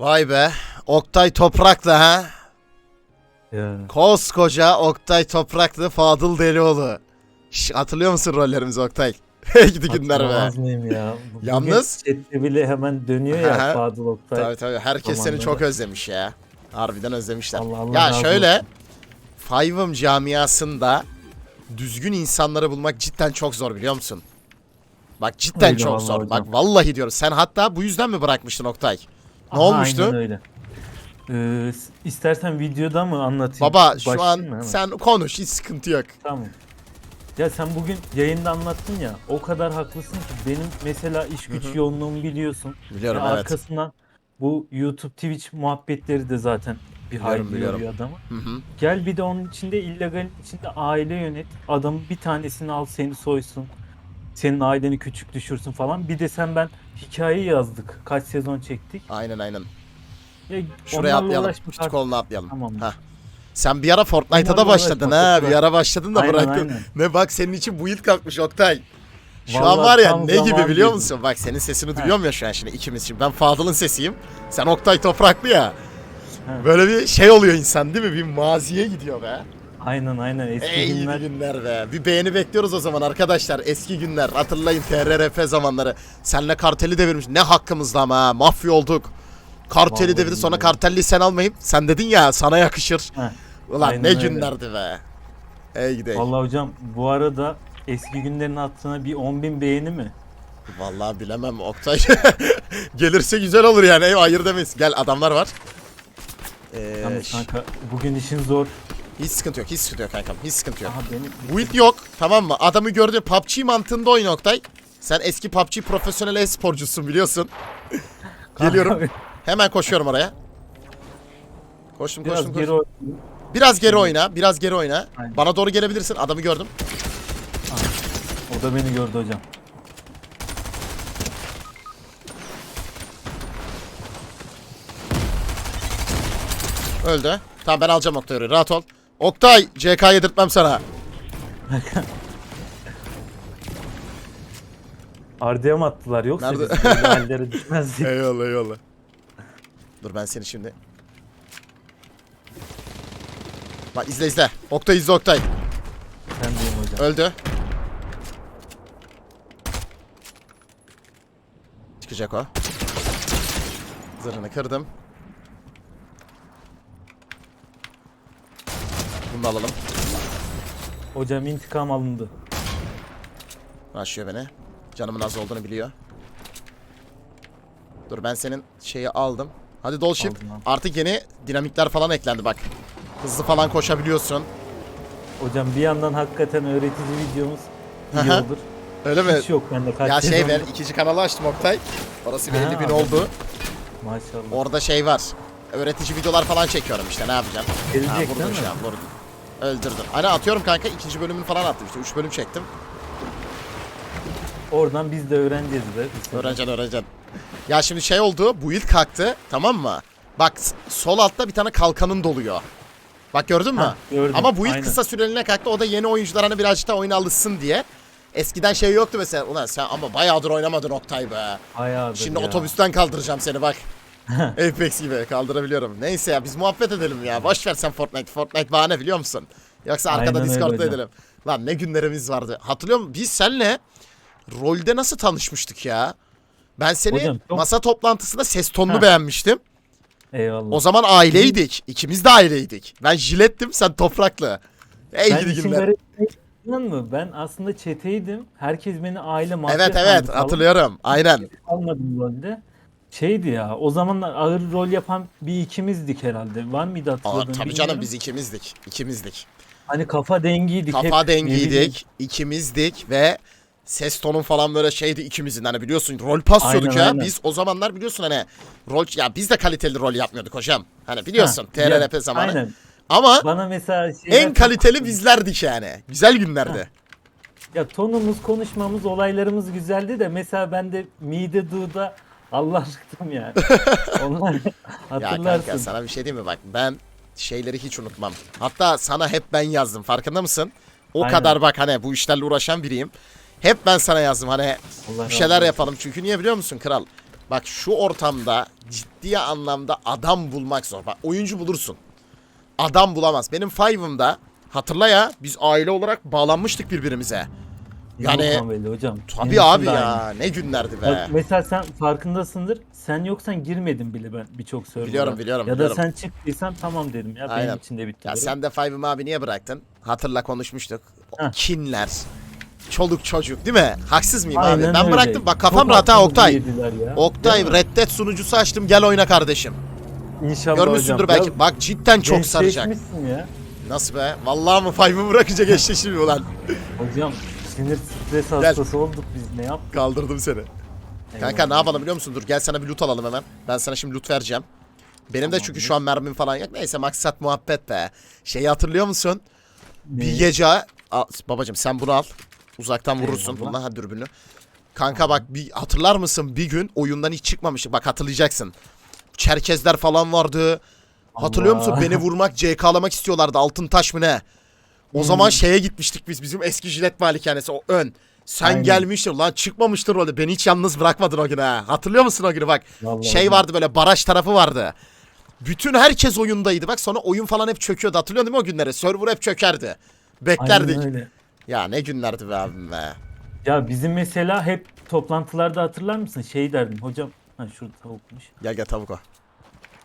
Vay be. Oktay Toprak'la ha. Ya. Koskoca Oktay Toprak'la Fadıl Delioğlu. Şş, hatırlıyor musun rollerimizi Oktay? Gidi günler be. Mıyım ya? Bugün Yalnız- chatte bile hemen dönüyor ya Fadıl Oktay. Tabii tabii. Herkes seni çok özlemiş ya. Harbiden özlemişler. Allah Allah ya şöyle. Five'ım camiasında düzgün insanları bulmak cidden çok zor biliyor musun? Bak cidden Öyle çok zor. hocam. Bak vallahi diyorum. Sen hatta bu yüzden mi bırakmıştın Oktay? Ne Aha, olmuştu? Aynen öyle. Ee, istersen videoda mı anlatayım? Baba şu Başlayayım an mı hemen? sen konuş hiç sıkıntı yok. Tamam. Ya sen bugün yayında anlattın ya o kadar haklısın ki benim mesela iş güç yoğunluğumu biliyorsun. Biliyorum Ya evet. Arkasından bu YouTube Twitch muhabbetleri de zaten bir hayli biliyorum. yoruyor adamı. Hı hı. Gel bir de onun içinde illegal içinde aile yönet. Adamın bir tanesini al seni soysun. Senin aileni küçük düşürsün falan. Bir de sen ben hikaye yazdık. Kaç sezon çektik. Aynen aynen. Ya Şuraya atlayalım. Küçük artık- koluna atlayalım. Tamam. Hah. Sen bir ara Fortnite'a da başladın ha. Bir ara başladın da Aynen, bıraktın. aynen. Ne bak senin için bu yıl kalkmış Oktay. Şu an Vallahi var ya ne gibi biliyor musun? Bak senin sesini duyuyorum ya şu an şimdi ikimiz için. Ben Fadıl'ın sesiyim. Sen Oktay Topraklı ya. He. Böyle bir şey oluyor insan değil mi? Bir maziye gidiyor be. Aynen aynen eski Ey gidi günler. günler be. Bir beğeni bekliyoruz o zaman arkadaşlar. Eski günler. Hatırlayın TRRF zamanları. Senle karteli devirmiş. Ne hakkımızda ama ha. Mafya olduk. Karteli Vallahi devirdi sonra billahi. kartelliyi sen almayıp sen dedin ya sana yakışır. Heh, Ulan aynen ne öyle. günlerdi be. Ey gidey. Vallahi hocam bu arada eski günlerin hatırına bir 10.000 beğeni mi? Vallahi bilemem Oktay. Gelirse güzel olur yani. Ey hayır demeyiz. Gel adamlar var. Ee, Yalnız kanka bugün işin zor. Hiç sıkıntı yok. Hiç sıkıntı yok kankam. Hiç sıkıntı yok. Aha benim Build yok. Tamam mı? Adamı gördü. PUBG mantığında oyun Oktay. Sen eski PUBG profesyonel e-sporcusun biliyorsun. Geliyorum. Hemen koşuyorum oraya. Koştum Biraz koştum geri koştum. oynayayım. Biraz geri oyna. Biraz geri oyna. Aynen. Bana doğru gelebilirsin. Adamı gördüm. O da beni gördü hocam. Öldü. Tamam ben alacağım Oktay'ı. Rahat ol. Oktay CK yedirtmem sana. Arda'ya mı attılar yoksa Nerede? biz böyle hallere düşmezdik. Eyvallah eyvallah. Dur ben seni şimdi. Bak izle izle. Oktay izle Oktay. Sen diyeyim hocam. Öldü. Çıkacak o. Zırhını kırdım. Bunu da alalım. Hocam intikam alındı. Başlıyor beni. Canımın az olduğunu biliyor. Dur ben senin şeyi aldım. Hadi Dolship. Artık yeni dinamikler falan eklendi bak. Hızlı falan koşabiliyorsun. Hocam bir yandan hakikaten öğretici videomuz iyi olur. Öyle mi? Hiç yok bende kaç Ya şey ben ikinci kanalı açtım Oktay. Orası bir Ha, 50 bin oldu. Maşallah. Orada şey var. Öğretici videolar falan çekiyorum işte ne yapacağım. Gelecek Ha, değil mi? şu Öldürdün. Hani atıyorum kanka ikinci bölümünü falan attım işte. Üç bölüm çektim. Oradan biz de öğreneceğiz be. Öğreneceksin öğreneceksin. Ya şimdi şey oldu. Bu ilk kalktı. Tamam mı? Bak sol altta bir tane kalkanın doluyor. Bak gördün mü? Ha, gördüm, Ama bu ilk kısa süreliğine kalktı. O da yeni oyuncular hani birazcık daha oyuna alışsın diye. Eskiden şey yoktu mesela. Ulan sen ama bayağıdır oynamadın Oktay be. Hayırdır Şimdi ya. otobüsten kaldıracağım seni bak. Apex gibi kaldırabiliyorum. Neyse ya biz muhabbet edelim ya. Boş ver sen Fortnite. Fortnite bahane biliyor musun? Yoksa arkada Aynen Discord'da edelim. Lan ne günlerimiz vardı. Hatırlıyor musun? Biz seninle rolde nasıl tanışmıştık ya? Ben seni Hocam, çok- masa toplantısında ses tonunu Ha. beğenmiştim. Eyvallah. O zaman aileydik. İkimiz de aileydik. Ben jilettim sen topraklı. Ey ben gidi işin günler. garip biliyor musun? Ben aslında çeteydim. Herkes beni aile mafya Evet sandı evet falan. hatırlıyorum. Aynen. Almadım rolde. Şeydi ya o zamanlar ağır rol yapan bir ikimizdik herhalde. Var mıydı Aa, hatırladığın tabii bilmiyorum. canım biz ikimizdik. İkimizdik. Hani kafa dengiydik. hep, Kafa ne bileyim. dengiydik, ikimizdik ve ses tonun falan böyle şeydi ikimizin hani biliyorsun rol paslıyorduk Aynen, ya. aynen. Biz o zamanlar biliyorsun hani rol ya biz de kaliteli rol yapmıyorduk hocam. Hani biliyorsun Ha, TRRP ya, zamanı. Aynen. Ama Bana mesela şeyler en çok- kaliteli bizlerdik yani. Güzel günlerdi. Ya tonumuz, konuşmamız, olaylarımız güzeldi de mesela ben de Mide Du'da Allah aşkım yani. Onlar Ya hatırlarsın. kanka sana bir şey diyeyim mi bak ben şeyleri hiç unutmam. Hatta sana hep ben yazdım farkında mısın? O Aynen. kadar bak hani bu işlerle uğraşan biriyim. Hep ben sana yazdım hani Allah bir şeyler olsun. yapalım. Çünkü niye biliyor musun kral? Bak şu ortamda ciddi anlamda adam bulmak zor. Bak oyuncu bulursun. Adam bulamaz. Benim Five'ımda hatırla ya biz aile olarak bağlanmıştık birbirimize. Yani Volkan Beyli hocam. tabii abi ya ne günlerdi be. Bak, mesela sen farkındasındır. Sen yoksan girmedim bile ben birçok server'a. Biliyorum, biliyorum, Ya biliyorum. da sen çıktıysan tamam dedim ya Aynen. benim için de bitti. Ya dedim. sen de Five'ımı abi niye bıraktın? Hatırla konuşmuştuk. O Heh. kinler. Çoluk çocuk değil mi? Haksız mıyım abi? Aynen Ben öyle. bıraktım. Bak kafam Çok rahat ha hakkımızı Oktay. yediler ya. Oktay Değil mi? Red Dead sunucusu açtım. Gel oyna kardeşim. İnşallah Görmüşsündür hocam. belki. Bak cidden çok saracak. gençleşmişsin ya. Nasıl be? Vallahi mı Five'ımı bırakınca gençleşir mi ulan? Hocam sinir stres hastası olduk biz ne yaptık? Kaldırdım seni. Kanka ne yapalım biliyor musun? Dur gel sana bir loot alalım hemen. Ben sana şimdi loot vereceğim. Benim de Tamam, çünkü ne? şu an mermim falan yok. Neyse maksat muhabbet be. Şeyi hatırlıyor musun? Bir Ne? gece... Al, babacım sen bunu al. Uzaktan vurursun Eyvallah. bununla ha dürbünü. Kanka bak bir hatırlar mısın bir gün oyundan hiç çıkmamıştık. Bak hatırlayacaksın. Çerkezler falan vardı. Hatırlıyor musun? Allah. Beni vurmak, CK'lamak istiyorlardı. Altın taş mı ne? O Hmm. zaman şeye gitmiştik biz. Bizim eski jilet malikanesi o ön. Sen Aynen. gelmiştin lan çıkmamıştır rolü. Beni hiç yalnız bırakmadın o gün ha. Hatırlıyor musun o günü bak. Vallahi şey hocam. vardı böyle baraj tarafı vardı. Bütün herkes oyundaydı. Bak sonra oyun falan hep çöküyordu. Hatırlıyor musun o günleri? Server hep çökerdi. Beklerdik. Aynen öyle. Ya ne günlerdi be abim be. Ya bizim mesela hep toplantılarda hatırlar mısın? Şey derdim hocam. Ha şurada tavukmuş. Gel gel tavuk o.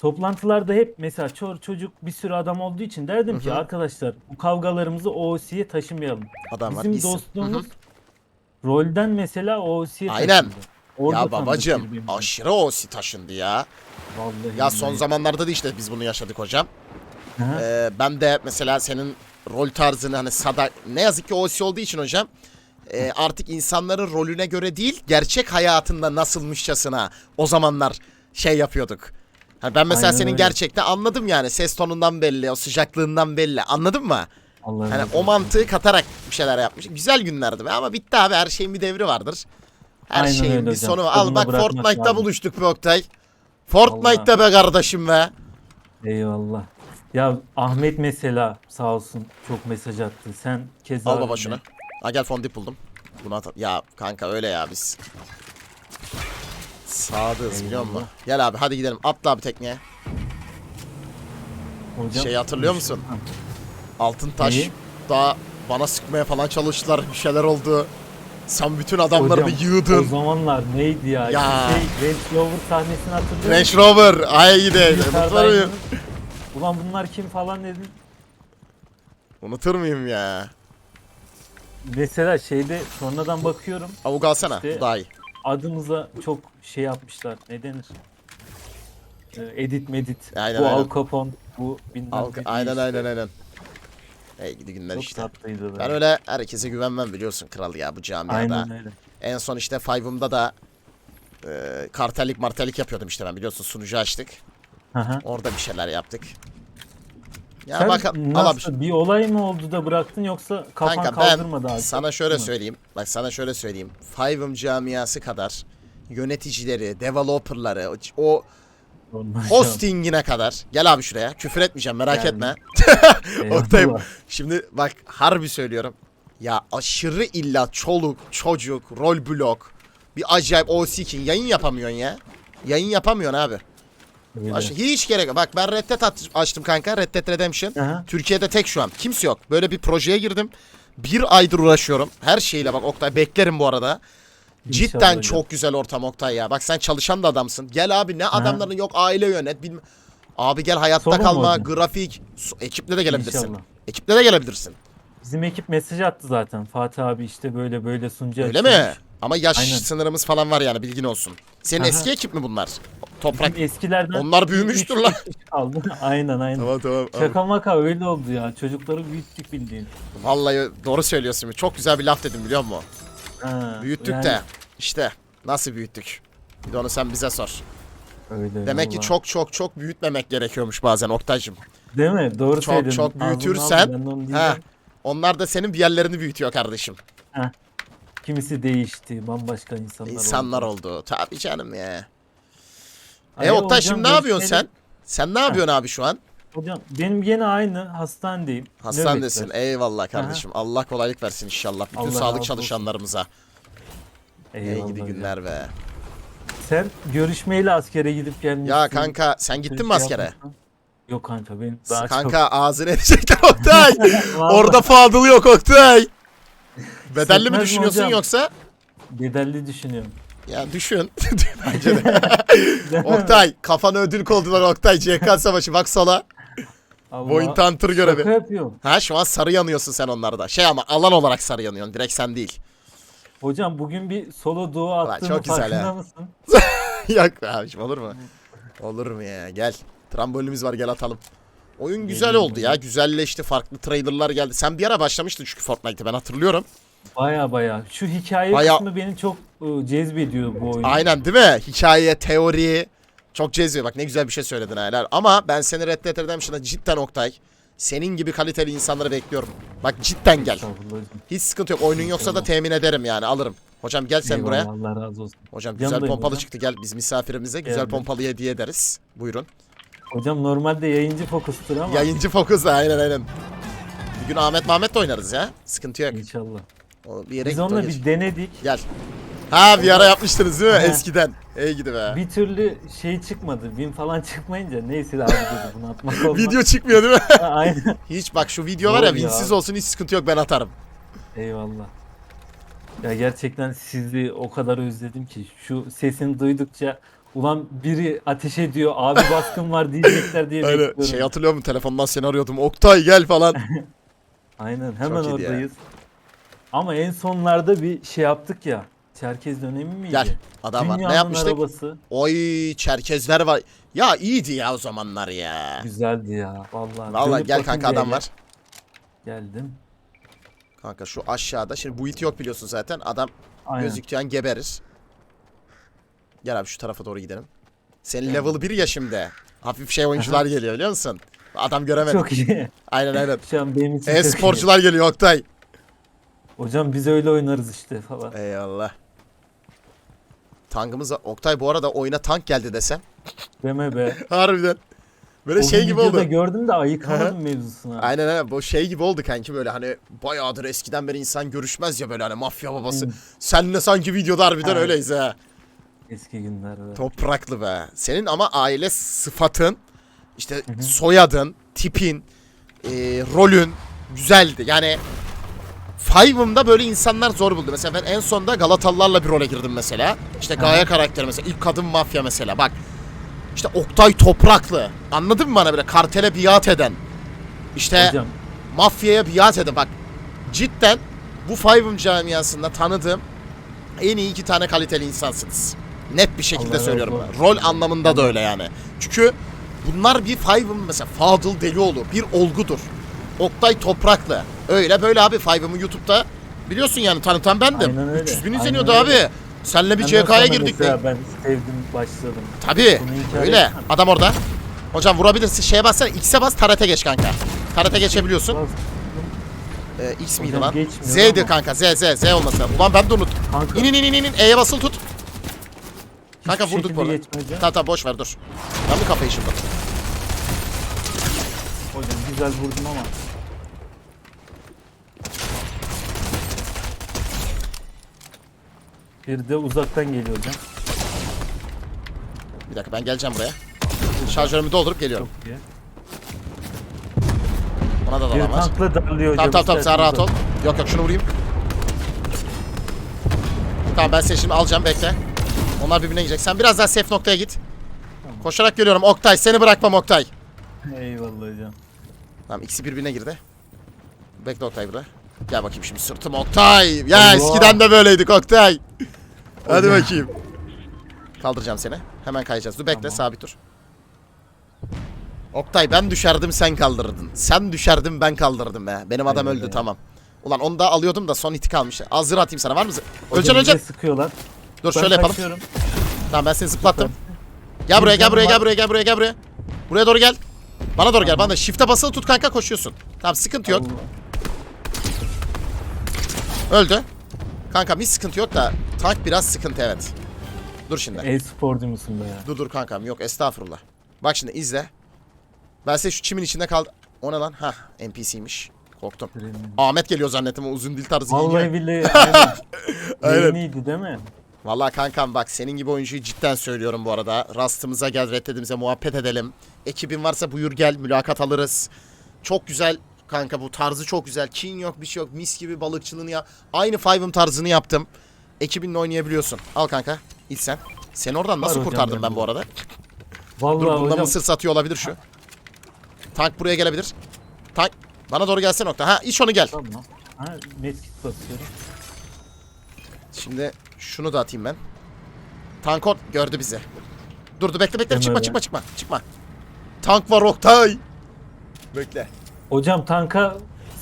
Toplantılarda hep mesela çor çocuk bir sürü adam olduğu için derdim ki arkadaşlar bu kavgalarımızı OOC'ye taşımayalım. Adam var. Bizim iyisin. dostluğumuz rolden mesela OOC'ye Aynen. taşındı. Orada Ya tanıdık babacım birbirimizi. aşırı OC taşındı ya. Vallahi Ya son billahi. zamanlarda da işte biz bunu yaşadık hocam. Hı hı. Ee, ben de mesela senin rol tarzını hani sadak ne yazık ki OC olduğu için hocam e, artık insanların rolüne göre değil gerçek hayatında nasılmışçasına o zamanlar şey yapıyorduk. Hani ben mesela Aynen senin öyle. gerçekte anladım yani ses tonundan belli, o sıcaklığından belli. Anladın mı? Allah'ım Hani o mantığı katarak bir şeyler yapmış. Güzel günlerdi be ama bitti abi her şeyin bir devri vardır. Her Aynen şeyin öyle bir hocam. sonu var. Al Tadına bak bırakmak Fortnite'da lazım. buluştuk be Oktay. Fortnite'da be kardeşim be. Eyvallah. Ya Ahmet mesela sağ olsun çok mesaj attı. Sen keza Al baba şunu. Ha gel fondip buldum. Bunu at. Ya kanka öyle ya biz. Sağdayız biliyor musun? Gel abi hadi gidelim. Atla abi tekneye. Hocam, Şeyi hatırlıyor musun? Ha, Altın taş. Neyi? Daha bana sıkmaya falan çalıştılar. Bir şeyler oldu. Sen bütün adamlarını hocam, O yığdın. zamanlar neydi ya? Ya. Şey, Range Rover sahnesini hatırlıyor Range musun? Rover. Ay gide. Unutur muyum? Ulan bunlar kim falan dedin. Unutur muyum ya? Mesela şeyde sonradan bakıyorum Avuk alsana. İşte- Bu daha iyi. adımıza çok şey yapmışlar. Ne denir? Ee, edit medit. Aynen, bu aynen. Al Capone. Bu bilmem Al, ne aynen işte. aynen aynen. Ey gidi günler Çok işte. tatlıydı. Ben öyle herkese güvenmem biliyorsun kral ya bu camiada. Aynen öyle. En son işte Five'ımda da e, kartellik martellik yapıyordum işte ben biliyorsun sunucu açtık. Hı. Orada bir şeyler yaptık. Ya Sen bak al abi. nasıl bir olay mı oldu da bıraktın yoksa kafan Kanka kaldırmadı ben abi? sana şöyle söyleyeyim. Bak sana şöyle söyleyeyim. Five'ım camiası kadar yöneticileri, developerları, o hostingine kadar. Gel abi şuraya. Küfür etmeyeceğim merak Geldim. etme. Oktay'ım. Şimdi bak harbi söylüyorum. Ya aşırı illa çoluk, çocuk, rol blok. Bir acayip O-Seeking yayın yapamıyorsun ya. Yayın yapamıyorsun abi. Aş- hiç gerek yok. Bak ben Red Dead açtım kanka. Red Dead Redemption. Aha. Türkiye'de tek şu an. Kimse yok. Böyle bir projeye girdim. Bir aydır uğraşıyorum. Her şeyle bak Oktay beklerim bu arada. Cidden çok güzel ortam Oktay ya. Bak sen çalışan da adamsın. Gel abi ne adamların yok aile yönet bilmem. Abi gel hayatta Sorun mu kalma, hocam? grafik. Su- Ekiple de gelebilirsin. İnşallah. Ekiple de gelebilirsin. Bizim ekip mesaj attı zaten. Fatih abi işte böyle böyle sunucu Öyle mi? Ama yaş Aynen. sınırımız falan var yani bilgin olsun. Senin Aha. eski ekip mi bunlar? Toprak. Bizim eskilerden Onlar büyümüştür lan. kaldı. aynen aynen. Tamam tamam. Şaka maka öyle oldu ya. Çocukları büyüttük bildiğin. Vallahi doğru söylüyorsun. Çok güzel bir laf dedim biliyor musun? Ha, Büyüttük yani de. İşte nasıl büyüttük? Bir de onu sen bize sor. Öyle Demek ki vallahi. çok çok çok büyütmemek gerekiyormuş bazen Oktay'cım. Değil mi? Doğru Çok söyledin. çok Ağzından büyütürsen aldım, ben de onu ha, diyeceğim. onlar da senin bir yerlerini büyütüyor kardeşim. Kimisi değişti. Bambaşka insanlar, İnsanlar oldu. oldu. Tabii canım ya. E Oktay hocam, şimdi ne yapıyorsun görüşmeli- sen? Sen ne yapıyorsun abi şu an? Hocam benim yine aynı hastanedeyim. Hastanedesin. Nöbetler. Eyvallah kardeşim. Allah kolaylık versin inşallah. Bütün Allah sağlık çalışanlarımıza. Ey Eyvallah gidi hocam. günler be. Sen görüşmeyle askere gidip gelmişsin. Ya kanka sen gittin mi askere? yapmışsın. Yok kanka benim daha Kanka ağzını edecekler Oktay. çok... Orada Fadıl yok Oktay. Bedelli mi Sıkmaz düşünüyorsun hocam? yoksa? bedelli düşünüyorum. Ya düşün. Oktay kafana ödül koydular Oktay. CK savaşı bak sola. Allah, Point Hunter Şaka görevi. yapıyorum. Ha şu an sarı yanıyorsun sen onlarda. Şey ama alan olarak sarı yanıyorsun. Direkt sen değil. Hocam bugün bir solo duo Ulan attığının çok güzel farkında ha. mısın? Yok be olur mu? Olur mu ya? Gel. Trambolimiz var gel atalım. Oyun güzel Geliyorum oldu ya. Güzelleşti. Farklı trailerlar geldi. Sen bir ara başlamıştın çünkü Fortnite'ı ben hatırlıyorum. Baya baya. Şu hikaye Baya- kısmı beni çok ıı, cezbediyor bu oyun. Aynen değil mi? Hikaye, teori. Çok cezbediyor. Bak ne güzel bir şey söyledin helal. Ama ben seni Red Dead Redemption'da cidden Oktay. Senin gibi kaliteli insanları bekliyorum. Bak cidden gel. Hiç sıkıntı yok. Oyunun yoksa da temin ederim yani alırım. Hocam gel sen buraya. Allah razı olsun. Hocam güzel Yanındayım pompalı hocam. çıktı. Gel biz misafirimize güzel Geldim. pompalı hediye ederiz. Buyurun. Hocam normalde yayıncı fokustur ama Yayıncı fokus aynen aynen. Bir gün Ahmet Mahmet de oynarız ya. Sıkıntı yok. inşallah. O bir yere Biz gitti onunla bir denedik. Gel. Ha bir ara yapmıştınız değil mi? He. Eskiden. Ey gidi be. Bir türlü şey çıkmadı. Win falan çıkmayınca neyse abi dedi bunu atmak olmaz. Video çıkmıyor değil mi? Aynen. hiç bak şu video var ya Doğru ya. winsiz olsun hiç sıkıntı yok ben atarım. Eyvallah. Ya gerçekten sizi o kadar özledim ki şu sesini duydukça ulan biri ateş ediyor abi baskın var diyecekler diye Öyle bekliyorum. şey hatırlıyor musun? Telefondan seni arıyordum. Oktay gel falan. Aynen hemen Çok iyiydi ya. oradayız. Ama en sonlarda bir şey yaptık ya. Çerkez dönemi miydi? Gel. Adam var. Ne yapmıştık? arabası. Oy Çerkezler var. Ya iyiydi ya o zamanlar ya. Güzeldi ya. Vallahi. Vallahi Dönüp gel kanka adam var. Geldim. Kanka şu aşağıda. Şimdi bu it yok biliyorsun zaten. Adam Aynen. gözüktüğü an geberir. Gel abi şu tarafa doğru gidelim. Senin level 1 ya şimdi. Hafif şey oyuncular geliyor biliyor musun? Adam göremedim. Çok iyi. Aynen aynen. Şu an benim için çok iyi. E-sporcular geliyor Oktay. Hocam biz öyle oynarız işte falan. Eyvallah. Tankımız var. Oktay bu arada oyuna tank geldi desem. Deme be. Harbiden. Böyle O şey gibi oldu. gördüm de ayıkamadım mevzusuna. Aynen aynen. Bu şey gibi oldu kanki böyle hani bayağıdır eskiden beri insan görüşmez ya böyle hani mafya babası. Senle sanki videoda harbiden Evet. öyleyiz ha. Eski günler be. Topraklı be. Senin ama aile sıfatın, işte soyadın, tipin, e, rolün güzeldi. Yani Five'ımda böyle insanlar zor buldu. Mesela ben en sonda Galatalılarla bir role girdim mesela. İşte Gaye karakteri mesela. ilk kadın mafya mesela. Bak. İşte Oktay Topraklı. Anladın mı bana böyle kartele biat eden. İşte Hocam mafyaya biat eden. Bak cidden bu Five'ım camiasında tanıdığım en iyi iki tane kaliteli insansınız. Net bir şekilde Allah söylüyorum. ben. Rol anlamında da öyle yani. Çünkü bunlar bir Five'ım mesela Fadıl Delioğlu bir olgudur. Oktay Topraklı. Öyle böyle abi Five'ımı YouTube'da biliyorsun yani tanıtan bendim. Aynen öyle. 300 bin Aynen izleniyordu öyle. abi. Senle bir CK'ya girdik. mesela Ben sevdim başladım. Tabii. Bunu Öyle. etmem. Adam orada. Hocam vurabilirsin. Şeye bassana. X'e bas. Tarete geç kanka. Tarete geçebiliyorsun. Ee, X miydi lan? Z'di ama. kanka. Z Z Z olması lazım. Ulan ben de unuttum. Kanka, İn in in in in. E'ye basılı tut. Kanka hiçbir vurduk şekilde bu arada. geçmeyeceğim. Tamam tamam boş ver dur. Ben bir kafayı şimdi. Güzel vurdum ama. Bir de uzaktan geliyor hocam. Bir dakika ben geleceğim buraya. Şarjörümü doldurup geliyorum. Çok iyi. Ona da Bir dalan var. tankla darlıyor hocam. Tamam tamam tamam sen isterseniz rahat ol. Yok yok şunu vurayım. Tamam ben seni şimdi alacağım bekle. Onlar birbirine girecek. Sen biraz daha safe noktaya git. Koşarak geliyorum. Oktay seni bırakmam Oktay. Eyvallah. Tamam ikisi birbirine girdi. Bekle Oktay burada. Gel bakayım şimdi sırtım Oktay. Ya Allah. eskiden de böyleydik Oktay. Hadi Hocam. bakayım. Kaldıracağım seni. Hemen kayacağız. Dur bekle Tamam. sabit dur. Oktay ben düşerdim sen kaldırırdın. Sen düşerdin ben kaldırdım be. Benim adam Aynen öldü öyle. tamam. Ulan onu da alıyordum da son iti kalmış. Az zırh atayım sana var mı? Öleceksin öleceksin. sıkıyorlar. Dur Ben şöyle yapalım. kaçıyorum. Tamam ben seni zıplattım. Gel buraya gel buraya gel buraya gel buraya gel buraya. Buraya doğru gel. Bana doğru gel. Bana da shift'e basılı tut kanka koşuyorsun. Tamam sıkıntı yok. Öldü. Kanka bir sıkıntı yok da tank biraz sıkıntı evet. Dur şimdi. E-sporcu musun be ya? Dur dur kankam yok estağfurullah. Bak şimdi izle. Ben size şu çimin içinde kaldı. O ne lan? Hah NPC'ymiş. Korktum. Ahmet geliyor zannettim o uzun dil tarzı Vallahi giyiniyor. billahi aynen. Aynen. Yeniydi değil mi? Vallahi kankam bak senin gibi oyuncuyu cidden söylüyorum bu arada. Rastımıza gel reddedimize muhabbet edelim. Ekibin varsa buyur gel mülakat alırız. Çok güzel kanka bu tarzı çok güzel. Kin yok bir şey yok mis gibi balıkçılığını ya. Aynı Five'ım tarzını yaptım. Ekibinle oynayabiliyorsun. Al kanka ilk sen. Seni oradan nasıl hocam kurtardım ben ben bu arada? Vallahi Dur bunda hocam mısır satıyor olabilir şu. Tank buraya gelebilir. Tank bana doğru gelsene nokta. Ha iç onu gel. tamam. Ha, medkit basıyorum. Şimdi şunu da atayım ben. Tankot gördü bizi. Durdu bekle bekle Deme çıkma be. çıkma çıkma çıkma. Tank var Oktay. Bekle. Hocam tanka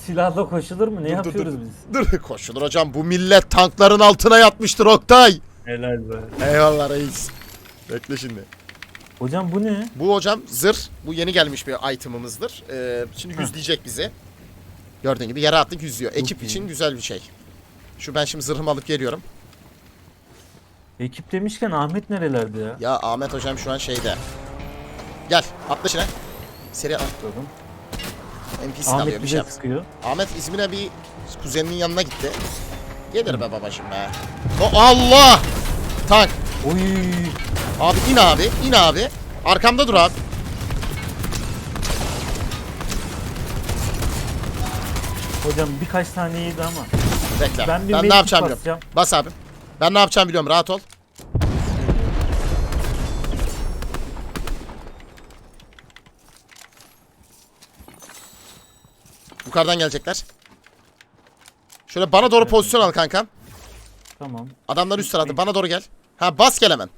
silahla koşulur mu? Ne Dur, yapıyoruz dur. biz? Dur koşulur hocam bu millet tankların altına yatmıştır Oktay. Helal be. Eyvallah reis. Bekle şimdi. Hocam bu ne? Bu hocam zırh. Bu yeni gelmiş bir itemımızdır. Ee, şimdi yüzleyecek bizi. Gördüğün gibi yere attık yüzüyor. Ekip iyi. için güzel bir şey. Şu ben şimdi zırhımı alıp geliyorum. Ekip demişken Ahmet nerelerde ya? Ya Ahmet hocam şu an şeyde. Gel atla şine. Seri atla. Bakıyorum. NPC alıyor Ahmet bir şey bize sıkıyor. Ahmet İzmir'e bir kuzeninin yanına gitti. Gelir be babacım be. O Allah! Tank. Oy. Abi in abi, in abi. Arkamda dur abi. Hocam birkaç tane iyiydi ama. Bekle. Ben, Ben bir ne medkit yapacağım biliyorum. basacağım. Bas abi. Ben ne yapacağım biliyorum. Rahat ol. Yukarıdan gelecekler. Şöyle bana doğru pozisyon al kankam. Tamam. Adamlar üst tarafta. Bana doğru gel. Ha bas gel hemen.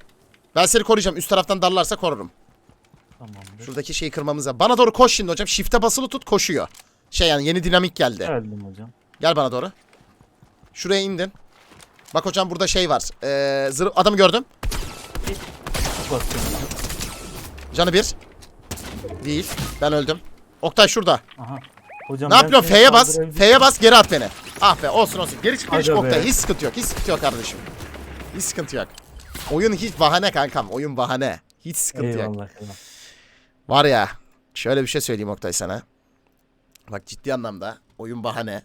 Ben seni koruyacağım. Üst taraftan darlarsa korurum. Tamamdır. Şuradaki şeyi kırmamıza. Bana doğru koş şimdi hocam. Shift'e basılı tut koşuyor. Şey yani yeni dinamik geldi. Geldim hocam. Gel bana doğru. Şuraya indin. Bak hocam burada şey var. Ee, zırh adamı gördüm. Basıyorum. Canı bir. Değil. Ben öldüm. Oktay şurada. Aha. Hocam Ne yapıyorsun? F'ye bas. F'ye bas geri at beni. Ah be olsun olsun. Geri çık geri çık. Oktay. Hiç sıkıntı yok. Hiç sıkıntı yok kardeşim. Hiç sıkıntı yok. Oyun hiç bahane kankam. Oyun bahane. Hiç sıkıntı yok. Eyvallah. eyvallah. Var ya. Şöyle bir şey söyleyeyim Oktay sana. Bak ciddi anlamda oyun bahane.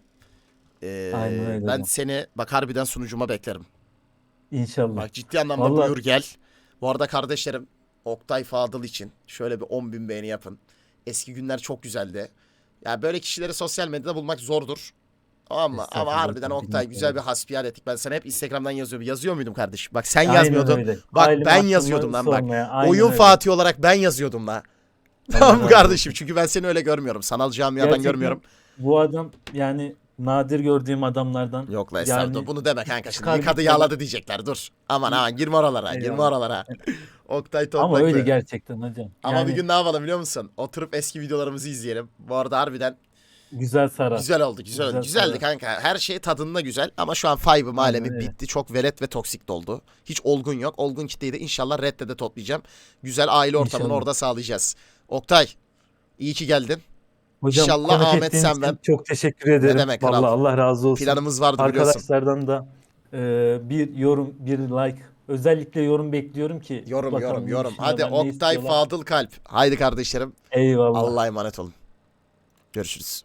Ee, Aynen ben seni bak harbiden sunucuma beklerim. İnşallah. Bak ciddi anlamda Vallahi- buyur gel. Bu arada kardeşlerim Oktay Fadıl için şöyle bir 10 bin beğeni yapın. Eski günler çok güzeldi. Ya böyle kişileri sosyal medyada bulmak zordur. Ama ama Estağfurullah, harbiden Oktay bilmek güzel bir hasbihal ettik. Ben sana hep Instagram'dan yazıyorum. Yazıyor muydum kardeşim? Bak sen Aynen yazmıyordun. öyle. Bak Ailem ben yazıyordum lan bak. sormaya, aynen Oyun öyle. Fatih olarak ben yazıyordum la. Tamam mı kardeşim? Çünkü ben seni öyle görmüyorum. Sanal camiadan Gerçekten görmüyorum. Bu adam yani nadir gördüğüm adamlardan. Yok la Yani estağfurullah. Bunu deme kanka şimdi. Yıkadı yağladı diyecekler. Dur. Aman aman girme oralara. Girme oralara. Oktay Topraklı. Ama öyle gerçekten hocam. Ama Yani bir gün ne yapalım biliyor musun? Oturup eski videolarımızı izleyelim. Bu arada harbiden güzel sarar. güzel oldu. Güzel, oldu. Güzel Güzeldi sarar. kanka. Her şey tadında güzel. Ama şu an Five'ım alemi öyle. bitti. Çok velet ve toksik doldu. Hiç olgun yok. Olgun kitleyi de inşallah Red'de de toplayacağım. Güzel aile ortamını İnşallah. orada sağlayacağız. Oktay iyi ki geldin. Hocam, İnşallah Ahmet sen ben- Çok teşekkür ederim. demek kral. Vallahi Allah razı olsun. Planımız vardı biliyorsun. Arkadaşlardan da e, bir yorum, bir like, özellikle yorum bekliyorum ki. Yorum bakalım yorum ne yorum. Hadi ne Oktay. Fadıl Kalp. Haydi kardeşlerim. Eyvallah. Allah'a emanet olun. Görüşürüz.